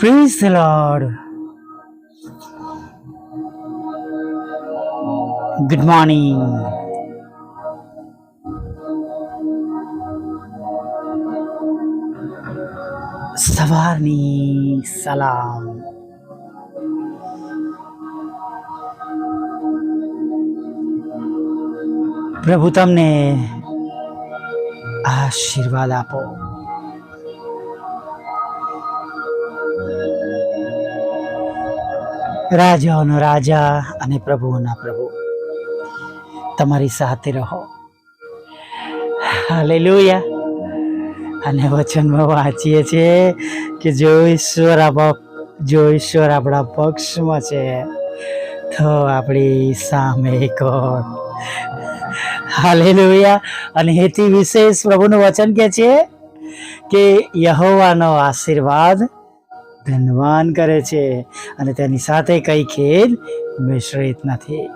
The Lord. Good morning. સવારની સલામ પ્રભુ તમને આશીર્વાદ આપો રાજાઓનો રાજા અને પ્રભુઓના પ્રભુ. તમારી સાથે રહો. હાલેલુયા. અને વચનમાં વાંચીએ છીએ કે જો ઈશ્વર જો ઈશ્વર આપણા પક્ષમાં છે, તો આપણી સામે કોણ? હાલેલુયા. અને એથી વિશેષ પ્રભુનું વચન કે છે કે યહોવાનો આશીર્વાદ ધનવાન કરે છે અને તેની સાથે કઈ ખેદ મિશ્રિત નથી.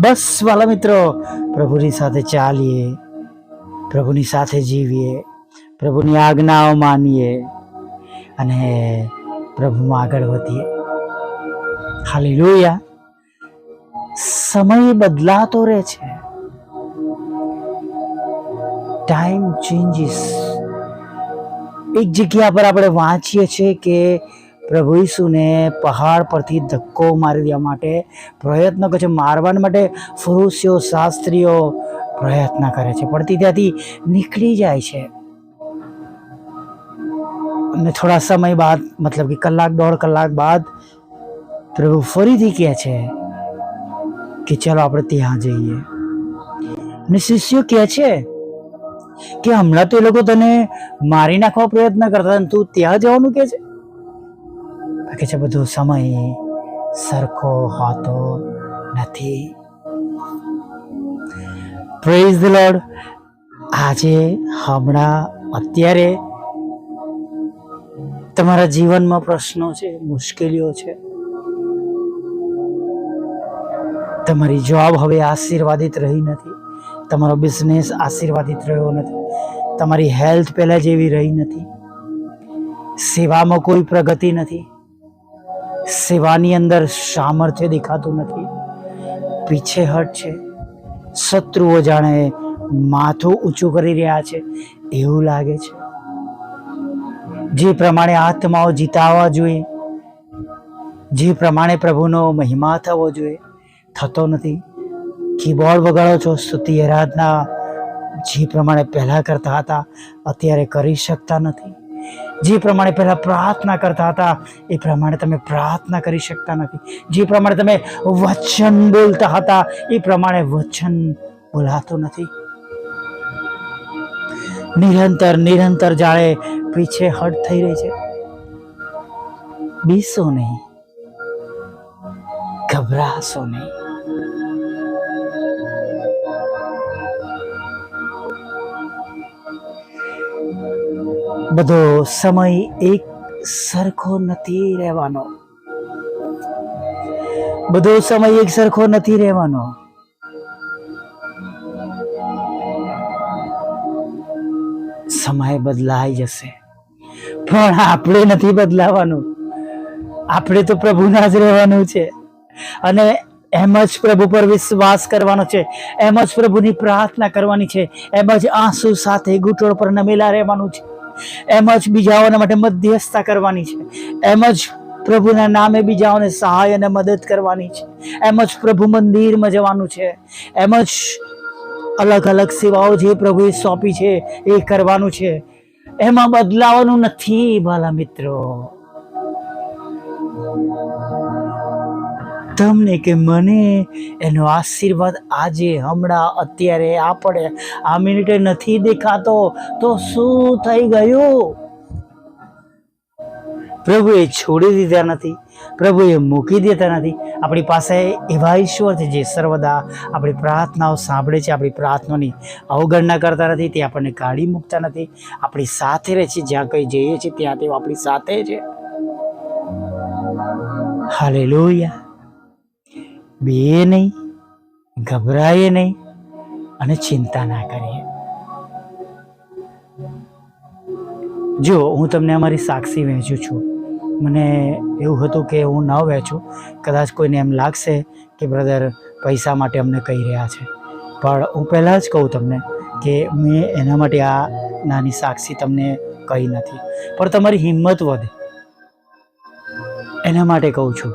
બસ વાલા મિત્રો, પ્રભુની સાથે ચાલીએ, પ્રભુની સાથે જીવીએ, પ્રભુની આજ્ઞાઓ માનીએ અને પ્રભુમાં આગળ વધીએ. ખાલી લોયા સમય બદલાતો રહે છે. ટાઈમ ચેન્જીસ એક જગ્યા પર આપણે વાંચીએ છીએ કે પ્રભુ ઈસુને પહાડ પરથી ધક્કો મારી દેવા માટે પ્રયત્ન કરે છે મારવા માટે ફરુસીઓ, શાસ્ત્રીઓ પ્રયત્ન કરે છે. પણ તે ત્યાંથી નીકળી જાય છે. અને થોડા સમય બાદ, મતલબ કે કલાક, દોઢ કલાક બાદ પ્રભુ ફરીથી કહે છે કે ચલો આપણે ત્યાં જઈએ. અને શિષ્યો કહે છે કે હમણાં તો એ લોકો તને મારી નાખવા પ્રયત્ન કરતા તું ત્યાં જવાનું કે છે? કે છે, બધું સમય સરખો હોતો નથી. પ્રેઝ ધ લોર્ડ આજે હમણાં અત્યારે તમારા જીવનમાં પ્રશ્નો છે, મુશ્કેલીઓ છે. તમારી જોબ હવે આશીર્વાદિત રહી નથી. તમારો બિઝનેસ આશીર્વાદિત રહ્યો નથી. તમારી હેલ્થ પહેલાં જેવી રહી નથી. સેવામાં કોઈ પ્રગતિ નથી. સેવાની અંદર સામર્થ્ય દેખાતું નથી. પીછેહટ છે. શત્રુઓ જાણે માથું ઊંચું કરી રહ્યા છે. એવું લાગે છે. જે પ્રમાણે આત્માઓ જીતાવા જોઈએ, જે પ્રમાણે પ્રભુનો મહિમા થવો જોઈએ, થતો નથી. કીબોર્ડ વગાડો છો, સ્તુતિ આરાધના જે પ્રમાણે પહેલા કરતા હતા, અત્યારે કરી શકતા નથી. જે પ્રમાણે પહેલા પ્રાર્થના કરતા હતા, એ પ્રમાણે તમે પ્રાર્થના કરી શકતા નથી. જે પ્રમાણે તમે વચન બોલતા હતા, એ પ્રમાણે વચન બોલાતું નથી. નિરંતર નિરંતર જાણે પીછે હટ થઈ રહી છે. બીસો નહીં, ગભરાશો નહીં. બધો સમય એક સરખો નથી રહેવાનો. બધો સમય એક સરખો નથી રહેવાનો. સમય બદલાઈ જશે. પણ આપણે નથી બદલાવાનું. આપણે તો પ્રભુના જ રહેવાનું છે. અને એમ જ પ્રભુ પર વિશ્વાસ કરવાનો છે. એમ જ પ્રભુની પ્રાર્થના કરવાની છે. એમ જ આંસુ સાથે ઘૂંટણ પર નમેલા રહેવાનું છે. એમ જ બીજાઓના માટે મધ્યસ્થતા કરવાની છે. એમ જ પ્રભુના નામે બીજાઓને સહાય અને મદદ કરવાની છે. એમ જ પ્રભુ મંદિરમાં જવાનું છે. એમ જ અલગ અલગ સેવાઓ જે પ્રભુએ સોંપી છે એ કરવાનું છે. એમાં બદલાવાનું નથી ભલા મિત્રો. તમને કે મને એનો આશીર્વાદ આજે હમણાં અત્યારે આપણે આ મિનિટે નથી દેખાતો, તો શું થઈ ગયું? પ્રભુએ છોડી દીધા નથી, પ્રભુએ મૂકી દેતા નથી. આપણી પાસે એવા ઈશ્વર છે જે સર્વદા આપણી પ્રાર્થનાઓ સાંભળે છે, આપણી પ્રાર્થનાની અવગણના કરતા નથી, તે આપણને કાઢી મૂકતા નથી. આપણી સાથે રહે છે, જ્યાં કંઈ જઈએ છીએ, ત્યાં તેઓ આપણી સાથે છે. હાલેલુયા. બે નહીં, ગભરાઈએ નહીં અને ચિંતા ના કરીએ. જો, હું તમને અમારી સાક્ષી વહેંચું છું. મને એવું હતું કે હું ન વેચું કદાચ કોઈને એમ લાગશે કે, બ્રધર, પૈસા માટે અમને કહી રહ્યા છે. પણ હું પહેલાં જ કહું તમને કે, મેં એના માટે આ નાની સાક્ષી તમને કહી નથી. પણ તમારી હિંમત વધે. એના માટે કહું છું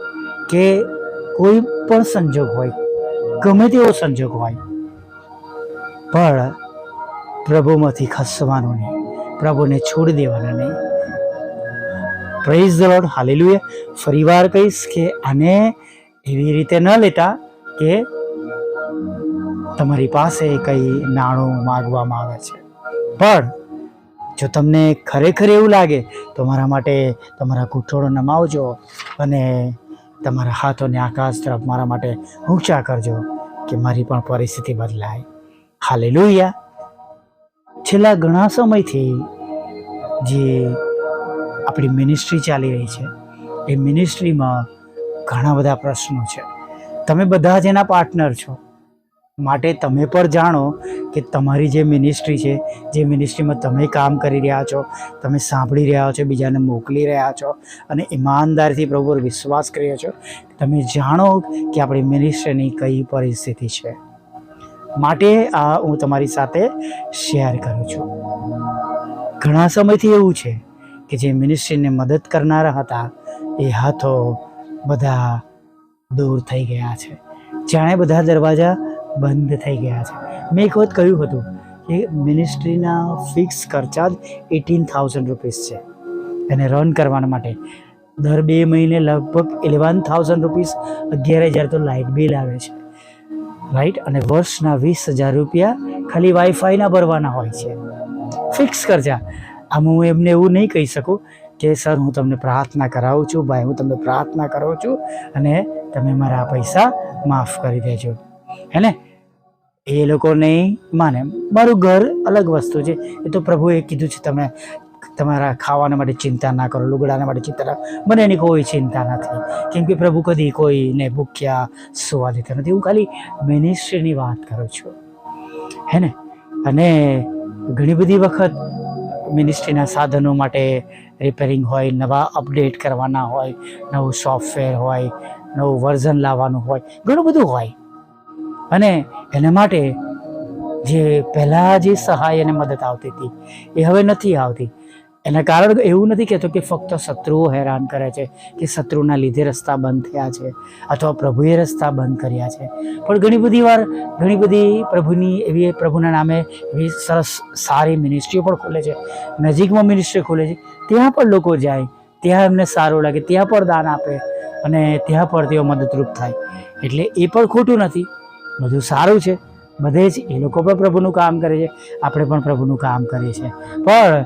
કે કોઈ પણ સંજોગ હોય, ગમે તેવો સંજોગ હોય, પણ પ્રભુમાંથી ખસવાનું નહીં પ્રભુને છોડી દેવાના નહીં પ્રેઝ ધ લોર્ડ હાલેલુયા ફરીવાર કહીશ કે આને એવી રીતે ન લેતા કે તમારી પાસે કંઈ નાણું માગવામાં આવે છે. પણ જો તમને ખરેખર એવું લાગે, તો મારા માટે તમારા ઘૂંટણો નમાવજો અને તમારા હાથોને આકાશ તરફ મારા માટે ઊંચા કરજો કે મારી પણ પરિસ્થિતિ બદલાય. હાલેલુયા. છેલ્લા ઘણા સમયથી જે આપણી મિનિસ્ટ્રી ચાલી રહી છે, એ મિનિસ્ટ્રીમાં ઘણા બધા પ્રશ્નો છે. તમે બધા જ એના પાર્ટનર છો. માટે તમે પણ જાણો કે તમારી જે મિનિસ્ટ્રી છે, જે મિનિસ્ટ્રીમાં તમે કામ કરી રહ્યા છો, તમે સાંભળી રહ્યા છો, બીજાને મોકલી રહ્યા છો અને ઈમાનદારીથી પ્રભુ પર વિશ્વાસ કર્યો છો, તમે જાણો કે આપણી મિનિસ્ટ્રીની કઈ પરિસ્થિતિ છે. માટે આ હું તમારી સાથે શેર કરું છું. ઘણા સમયથી એવું છે કે જે મિનિસ્ટ્રીને મદદ કરનારા હતા, એ હાથો બધા દૂર થઈ ગયા છે. જાણે બધા દરવાજા બંધ થઈ ગયા છે. મેં એક વખત કહ્યું હતું કે મિનિસ્ટ્રીના ફિક્સ ખર્ચા જ એટીન થાઉઝન્ડ રૂપીસ છે એને રન કરવા માટે. દર બે મહિને લગભગ ઇલેવન થાઉઝન્ડ રૂપીસ અગિયાર હજાર તો લાઇટ બિલ આવે છે. રાઈટ અને વર્ષના વીસ હજાર રૂપિયા ખાલી વાઈફાઈના ભરવાના હોય છે. ફિક્સ ખર્ચા. આમ હું એમને એવું નહીં કહી શકું કે, સર, હું તમને પ્રાર્થના કરાવું છું, ભાઈ, હું તમને પ્રાર્થના કરું છું અને તમે મારા પૈસા માફ કરી દેજો. હે ને એ લોકો નહીં માને, મારું ઘર અલગ વસ્તુ છે. એ તો પ્રભુએ કીધું છે તમે તમારા ખાવાના માટે ચિંતા ના કરો, લુગડાના માટે ચિંતા ના મને એની કોઈ ચિંતા નથી. કેમ કે પ્રભુ કદી કોઈને ભૂખ્યા સુવા દેતા નથી. હું ખાલી મિનિસ્ટ્રીની વાત કરું છું. હે ને અને ઘણી બધી વખત મિનિસ્ટ્રીના સાધનો માટે રિપેરિંગ હોય, નવા અપડેટ કરવાના હોય, નવું સોફ્ટવેર હોય, નવું વર્ઝન લાવવાનું હોય, ઘણું બધું હોય. અને એના માટે જે પહેલાં જે સહાય અને મદદ આવતી હતી, એ હવે નથી આવતી. એના કારણ એવું નથી કહેતો કે ફક્ત શત્રુઓ હેરાન કરે છે, કે શત્રુના લીધે રસ્તા બંધ થયા છે, અથવા પ્રભુએ રસ્તા બંધ કર્યા છે. પણ ઘણી બધી વાર, ઘણી બધી પ્રભુની એવી પ્રભુના નામે એવી સરસ સારી મિનિસ્ટ્રીઓ પણ ખોલે છે. નજીકમાં મિનિસ્ટ્રી ખોલે છે. ત્યાં પણ લોકો જાય, ત્યાં એમને સારું લાગે, ત્યાં પણ દાન આપે અને ત્યાં પણ તેઓ મદદરૂપ થાય. એટલે એ પણ ખોટું નથી. બધું સારું છે. બધે જ એ લોકો પણ પ્રભુનું કામ કરે છે. આપણે પણ પ્રભુનું કામ કરીએ છીએ. પણ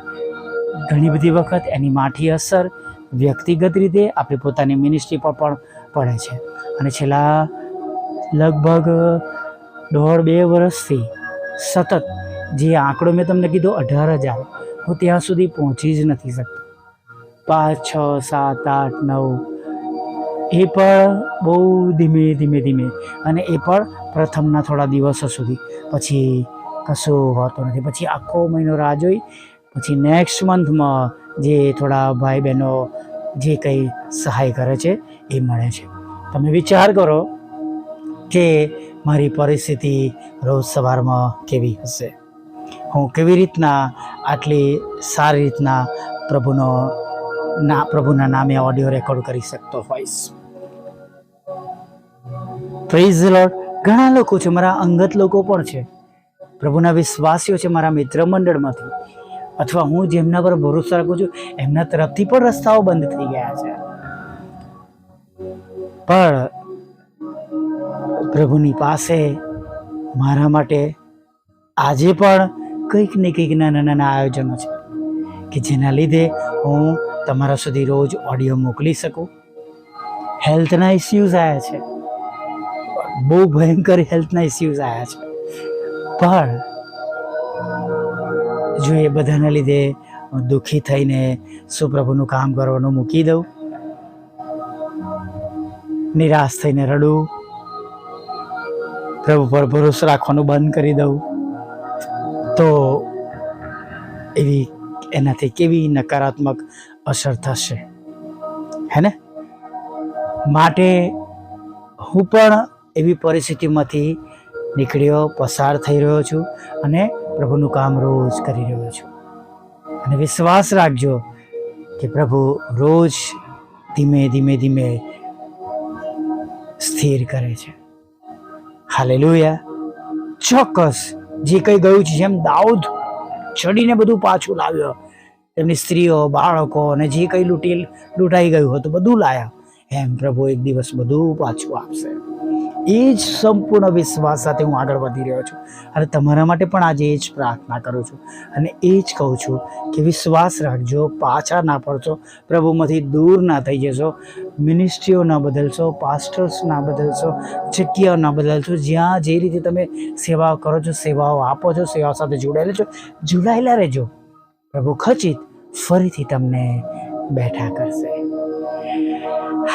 ઘણી બધી વખત એની માઠી અસર વ્યક્તિગત રીતે આપણી પોતાની મિનિસ્ટ્રી પર પણ પડે છે. અને છેલ્લા લગભગ દોઢ બે વર્ષથી સતત જે આંકડો મેં તમને કીધો અઢાર હજાર, હું ત્યાં સુધી પહોંચી જ નથી શકતો. પાંચ, છ, સાત, આઠ, નવ એ પણ બહુ ધીમે ધીમે ધીમે. અને એ પણ પ્રથમના થોડા દિવસો સુધી. પછી કશું હોતું નથી. પછી આખો મહિનો રાહ જોઈ. પછી નેક્સ્ટ મંથમાં જે થોડા ભાઈ બહેનો જે કંઈ સહાય કરે છે, એ મળે છે. તમે વિચાર કરો કે મારી પરિસ્થિતિ રોજ સવારમાં કેવી હશે? હું કેવી રીતના આટલી સારી રીતના પ્રભુનો ના, પ્રભુના નામે ઓડિયો રેકોર્ડ કરી શકતો હોઈશ? પ્રેઝ લોર્ડ ઘણા લોકો છે, મારા અંગત લોકો પણ છે. પ્રભુના વિશ્વાસીઓ છે, મારા મિત્ર મંડળમાંથી. અથવા હું જેમના પર ભરોસો રાખું છું, એમના તરફથી પણ રસ્તાઓ બંધ થઈ ગયા છે. પણ પ્રભુની પાસે મારા માટે આજે પણ કંઈક ને કંઈક નાના નાના આયોજનો છે, કે જેના લીધે હું તમારા સુધી રોજ ઓડિયો મોકલી શકું. હેલ્થના ઇસ્યુઝ આવ્યા છે. બહુ ભયંકર હેલ્થના ઇસ્યુઝ આવ્યા છે. પણ જો એ બધાના લીધે દુઃખી થઈને શું પ્રભુનું કામ કરવાનું મૂકી દઉં, નિરાશ થઈને રડું, પ્રભુ પર ભરોસો રાખવાનું બંધ કરી દઉં, તો એવી એનાથી કેવી નકારાત્મક અસર થશે? હે ને? માટે હું પણ એવી પરિસ્થિતિમાંથી નીકળ્યો, પસાર થઈ રહ્યો છું અને પ્રભુનું કામ રોજ કરી રહ્યો છું. અને વિશ્વાસ રાખજો કે પ્રભુ રોજ ધીમે ધીમે ધીમે સ્થિર કરે છે. હાલેલુયા. ચોક્કસ, જે કંઈ ગયું છે, જેમ દાઉદ ચડીને બધું પાછું લાવ્યો, તેમની સ્ત્રીઓ, બાળકો અને જે કંઈ લૂંટી, લૂંટાઈ ગયું હતું, બધું લાયા. એમ પ્રભુ એક દિવસ બધું પાછું આપશે. એ જ સંપૂર્ણ વિશ્વાસ સાથે હું આગળ વધી રહ્યો છું. અને તમારા માટે પણ આજે એ જ પ્રાર્થના કરું છું. અને એ જ કહું છું કે વિશ્વાસ રાખજો, પાછા ના પડશો પ્રભુમાંથી દૂર ના થઈ જશો મિનિસ્ટ્રીઓ ના બદલશો પાસ્ટર્સ ના બદલશો, જગ્યાઓ ના બદલશો, જ્યાં જે રીતે તમે સેવાઓ કરો છો, સેવાઓ આપો છો, સેવાઓ સાથે જોડાયેલા છો, જોડાયેલા રહેજો. પ્રભુ ખચિત ફરીથી તમને બેઠા કરશે.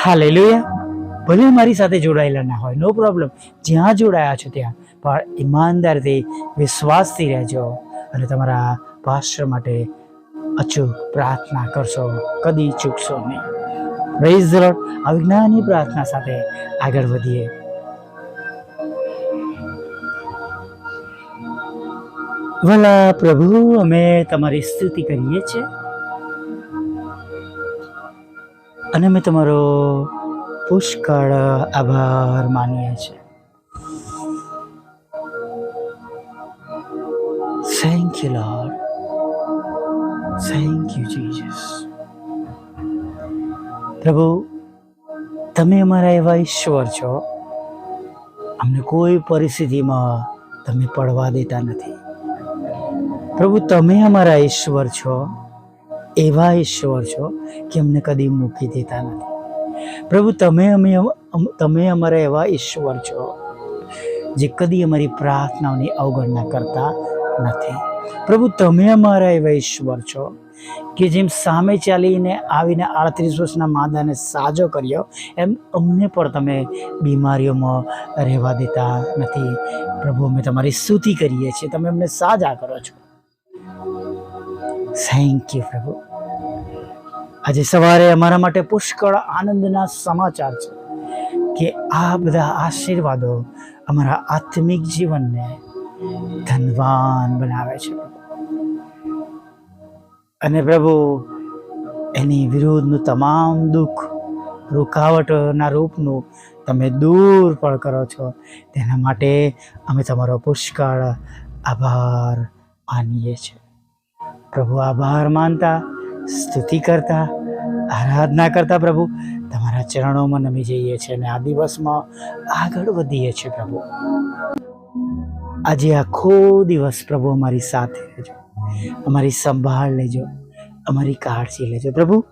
હાલેલુયા ભલે મારી સાથે જોડાયેલા ના હોય નો પ્રોબ્લેમ જ્યાં જોડાયા છો ત્યાં. પણ ઈમાનદારથી, વિશ્વાસથી રહેજો અને તમારા પાસ્ટર માટે અચૂક પ્રાર્થના કરશો, કદી ચૂકશો નહીં. પ્રેઝ ધ લોર્ડ આ વિજ્ઞાનની પ્રાર્થના સાથે આગળ વધીએ. ભલા પ્રભુ, અમે તમારી સ્તુતિ કરીએ છીએ. અને અમે તમારો પુષ્કળ આભાર માનીએ છીએ. Thank you lord thank you Jesus પ્રભુ, તમે અમારા એવા ઈશ્વર છો. અમને કોઈ પરિસ્થિતિમાં તમે પડવા દેતા નથી. પ્રભુ, તમે અમારા ઈશ્વર છો, એવા ઈશ્વર છો કે અમને કદી મૂકી દેતા નથી. પ્રભુ, તમે અમે તમે અમારા એવા ઈશ્વર છો, જે કદી અમારી પ્રાર્થનાઓની અવગણના કરતા નથી. પ્રભુ, તમે અમારા એવા ઈશ્વર છો, કે જેમ સામે ચાલીને આવીને આડત્રીસ વર્ષના માદાને સાજો કર્યો, એમ અમને પણ તમે બીમારીઓમાં રહેવા દેતા નથી. પ્રભુ, અમે તમારી સ્તુતિ કરીએ છીએ, તમે અમને સાજા કરો છો. થેન્ક યુ પ્રભુ. આજે સવારે અમારા માટે પુષ્કળ આનંદના સમાચાર છે કે આ બધા આશીર્વાદો અમારા આત્મિક જીવનને ધનવાન બનાવે છે. અને પ્રભુ, એની વિરુદ્ધનું તમામ દુઃખ, રૂકાવટના રૂપનું તમે દૂર પણ કરો છો. તેના માટે અમે તમારો પુષ્કળ આભાર માનીએ છીએ. પ્રભુ આભાર માનતા, સ્તુતિ કરતા આરાધના કરતા પ્રભુ, તમારા ચરણોમાં નમી જઈએ છીએ અને આ દિવસમાં આગળ વધીએ છીએ પ્રભુ. આજે આખો દિવસ પ્રભુ અમારી સાથે રહેજો. અમારી સંભાળ લેજો. અમારી કાળજી લેજો. પ્રભુ,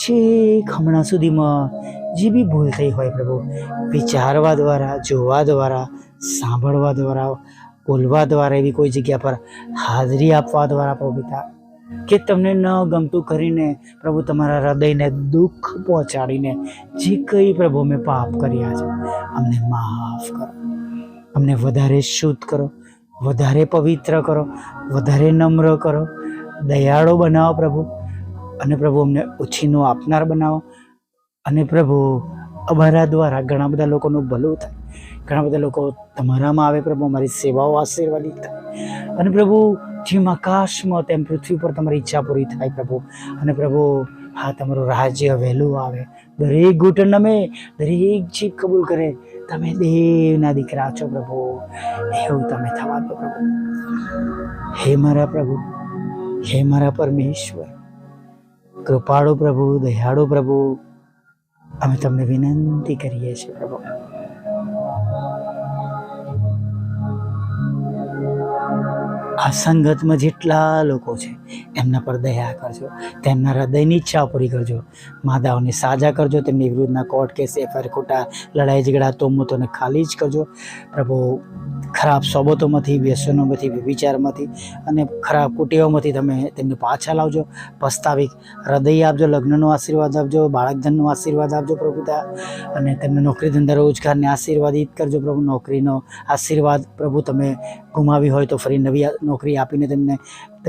છેક હમણાં સુધીમાં જે બી ભૂલ થઈ હોય પ્રભુ, વિચારવા દ્વારા, જોવા દ્વારા, સાંભળવા દ્વારા, બોલવા દ્વારા એવી કોઈ જગ્યા પર હાજરી આપવા દ્વારા પ્રભુ પિતા કે તમને ન ગમતું કરીને પ્રભુ તમારા હૃદયને દુઃખ પહોંચાડીને જે કંઈ પ્રભુ મેં પાપ કર્યા છે, અમને માફ કરો. અમને વધારે શુદ્ધ કરો, વધારે પવિત્ર કરો, વધારે નમ્ર કરો. દયાળો બનાવો પ્રભુ અને પ્રભુ અમને ઉછીનું આપનાર બનાવો. અને પ્રભુ અમારા દ્વારા ઘણા બધા લોકોનું ભલું થાય. ઘણા બધા લોકો તમારામાં આવે પ્રભુ, અમારી સેવાઓ આશીર્વાદિત થાય અને પ્રભુ, જેમ આકાશમાં તેમ પૃથ્વી પર તમારી ઈચ્છા પૂરી થાય પ્રભુ. અને પ્રભુ, હા, તમારું રાજ્ય વહેલું આવે. દરેક ઘૂંટણ નમે, દરેક જીભ કબૂલ કરે. તમે દેવના દીકરા છો પ્રભુ. એવું તમે થવા દો પ્રભુ. હે મારા પ્રભુ, હે મારા પરમેશ્વર. કૃપાળુ પ્રભુ, દયાળુ પ્રભુ. અમે તમને વિનંતી કરીએ છીએ પ્રભુ. આ સંગતમાં જેટલા લોકો છે, એમના પર દયા કરજો, તેમના હૃદયની ઈચ્છા પૂરી કરજો, માદાઓને સાજા કરજો, તેમની વિરુદ્ધના કોર્ટ કેસ એફઆઈઆર ખોટા લડાઈ ઝઘડા, તોમતોને ખાલી જ કરજો. પ્રભુ, ખરાબ સોબતોમાંથી, વ્યસનોમાંથી, વિચારમાંથી અને ખરાબ કુટેવોમાંથી તમે તેમને પાછા લાવજો. પસ્તાવી હૃદય આપજો, લગ્નનો આશીર્વાદ આપજો, બાળકધનનો આશીર્વાદ આપજો પ્રભુતા અને તેમને નોકરી ધંધા રોજગારને આશીર્વાદિત કરજો પ્રભુ. નોકરીનો આશીર્વાદ પ્રભુ તમે ગુમાવી હોય તો ફરી નવી નોકરી આપીને તેમને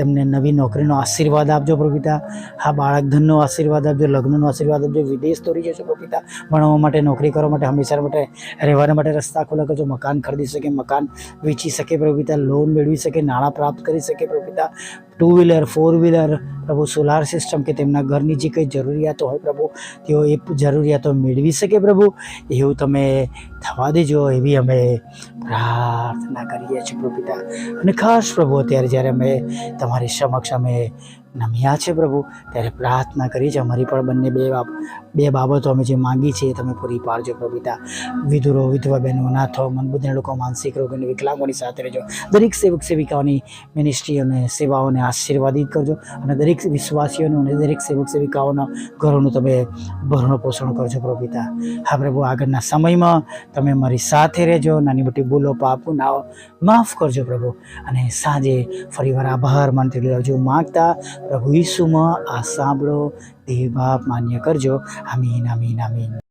તેમને નવી નોકરીનો આશીર્વાદ આપજો પ્રભુપિતા. હા બાળક ધનનો આશીર્વાદ આપજો, લગ્નનો આશીર્વાદ આપજો, વિદેશ દોરી જશો પ્રભુપિતા. ભણવા માટે, નોકરી કરવા માટે, હંમેશા માટે, રહેવાના માટે રસ્તા ખુલ્લા કરજો, મકાન ખરીદી શકે, મકાન વેચી શકે પ્રભુપિતા લોન મેળવી શકે, નાણાં પ્રાપ્ત કરી શકે પ્રભુપિતા. ટુ વ્હીલર ફોર વ્હીલર પ્રભુ સોલાર સિસ્ટમ કે તેમના ઘરની જે કંઈ જરૂરિયાતો હોય પ્રભુ, તેઓ એ જરૂરિયાતો મેળવી શકે પ્રભુ. એવું તમે થવા દેજો, એવી અમે પ્રાર્થના કરીએ છીએ પ્રભુ અને ખાસ પ્રભુ, અત્યારે જ્યારે અમે તમારી સમક્ષ અમે નમ્યા છે પ્રભુ. ત્યારે પ્રાર્થના કરી છે, અમારી પણ બંને બે બે બાબતો અમે જે માંગી છે એ તમે પૂરી પાડજો પ્રભુતા. વિધુરો, વિધવા બહેનો અનાથો મનબુદ્ધિના લોકો, માનસિક રોગ અને વિકલાંગોની સાથે રહેજો. દરેક સેવક, સેવિકાઓની મિનિસ્ટ્રી અને સેવાઓને આશીર્વાદિત કરજો અને દરેક વિશ્વાસીઓનું અને દરેક સેવક, સેવિકાઓના ઘરોનું તમે ભરણ પોષણ કરજો પ્રભુતા. હા પ્રભુ, આગળના સમયમાં તમે મારી સાથે રહેજો. નાની મોટી ભૂલો, પાપો ના માફ કરજો પ્રભુ. અને સાંજે ફરીવાર આભાર માનતી રહેજો માગતા પ્રભુ ઈસુમાં આ સાંભળો તે બાપ માન્ય કરજો. આમીન આમીન આમીન.